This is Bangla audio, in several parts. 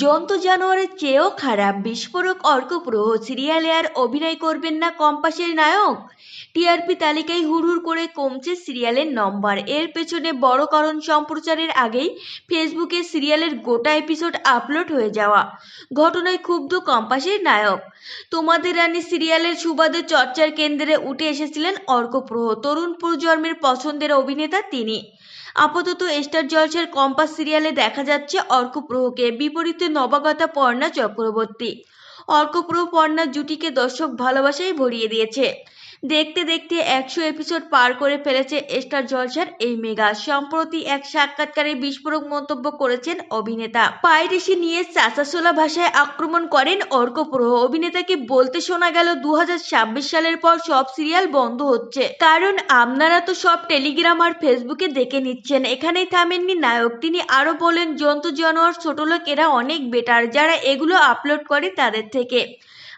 জন্তু জানোয়ারের চেয়েও খারাপ, বিস্ফোরক, অর্কপ্রহ সিরিয়ালে আর অভিনয় করবেন না কম্পাসের নায়ক। টিআরপি তালিকায় হুড়হুড় করে কমছে সিরিয়ালের নম্বর এর পেছনে বড় কারণ সম্প্রচারের আগেই ফেসবুকে সিরিয়ালের গোটা এপিসোড আপলোড হয়ে যাওয়া। ঘটনায় ক্ষুব্ধ কম্পাসের নায়ক। তোমাদের রানী সিরিয়ালের সুবাদে চর্চার কেন্দ্রে উঠে এসেছিলেন অর্কপ্রহ, তরুণ প্রজন্মের পছন্দের অভিনেতা তিনি। আপাতত স্টার জলসার কম্পাস সিরিয়ালে দেখা যাচ্ছে অর্কপ্রহকে। বিপরীতে নবাগতা পর্ণা চক্রবর্তী। অর্কপ্রো পর্ণা জুটিকে দর্শক ভালোবাসায় ভরিয়ে দিয়েছে। দেখতে দেখতে একশো এপিসোড পার করে ফেলেছে স্টার জলসার এই মেগা। সম্প্রতি এক সাক্ষাৎকারে বিস্ফোরক মন্তব্য করেছেন অভিনেতা। পাইরেসি নিয়ে চাচাসোলা ভাষায় আক্রমণ করেন অর্কপ্রহ অভিনেতাকে বলতে শোনা গেল দু হাজার ছাব্বিশ সালের পর সব সিরিয়াল বন্ধ হচ্ছে। কারণ আপনারা তো সব টেলিগ্রাম আর ফেসবুকে দেখে নিচ্ছেন। এখানেই থামেননি নায়ক। তিনি আরও বলেন, জন্তু, জানোয়ার ছোট লোক এরা অনেক বেটার। যারা এগুলো আপলোড করে তাদের থেকে।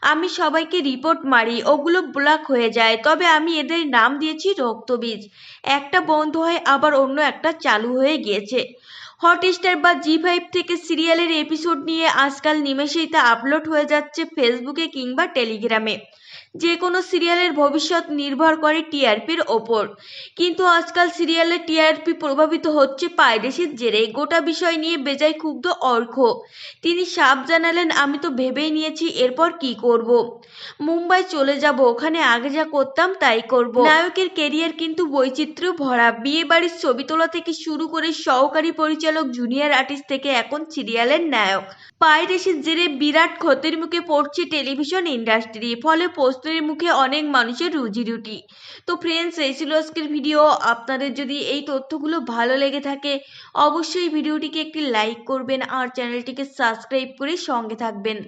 আমি সবাইকে রিপোর্ট মারি, ওগুলো ব্লক হয়ে যায়। তবে আমি এদের নাম দিয়েছি রক্তবীজ। একটা বন্ধ হয়ে আবার অন্য একটা চালু হয়ে গিয়েছে। হটস্টার বা জি ফাইভ থেকে সিরিয়ালের এপিসোড নিয়ে আজকাল নিমেষেই তা আপলোড হয়ে যাচ্ছে ফেসবুকে কিংবা টেলিগ্রামে যে কোনো সিরিয়ালের ভবিষ্যৎ নির্ভর করে টিআরপির ওপর। কিন্তু আজকাল সিরিয়ালের টিআরপি প্রভাবিত হচ্ছে পাইরেসির জেরে গোটা বিষয় নিয়ে বেজায় ক্ষুব্ধ অর্ঘ। তিনি সাপ জানালেন, আমি তো ভেবেই নিয়েছি এরপর কি করব। মুম্বাই চলে যাব, ওখানে আগে যা করতাম তাই করব। নায়কের কেরিয়ার কিন্তু বৈচিত্র্য ভরা। বিয়ে বাড়ির ছবি তোলা থেকে শুরু করে সহকারী পরিচালক জুনিয়র আর্টিস্ট থেকে এখন সিরিয়ালের নায়ক। পাইরেসির জেরে বিরাট ক্ষতির মুখে পড়ছে টেলিভিশন ইন্ডাস্ট্রি ফলে প্রশ্নের মুখে অনেক মানুষের রুজি রুটি তো ফ্রেন্ডস এই ছিল আজকের ভিডিও আপনাদের যদি এই তথ্যগুলো ভালো লেগে থাকে, অবশ্যই ভিডিওটিকে একটি লাইক করবেন আর চ্যানেলটিকে সাবস্ক্রাইব করে সঙ্গে থাকবেন।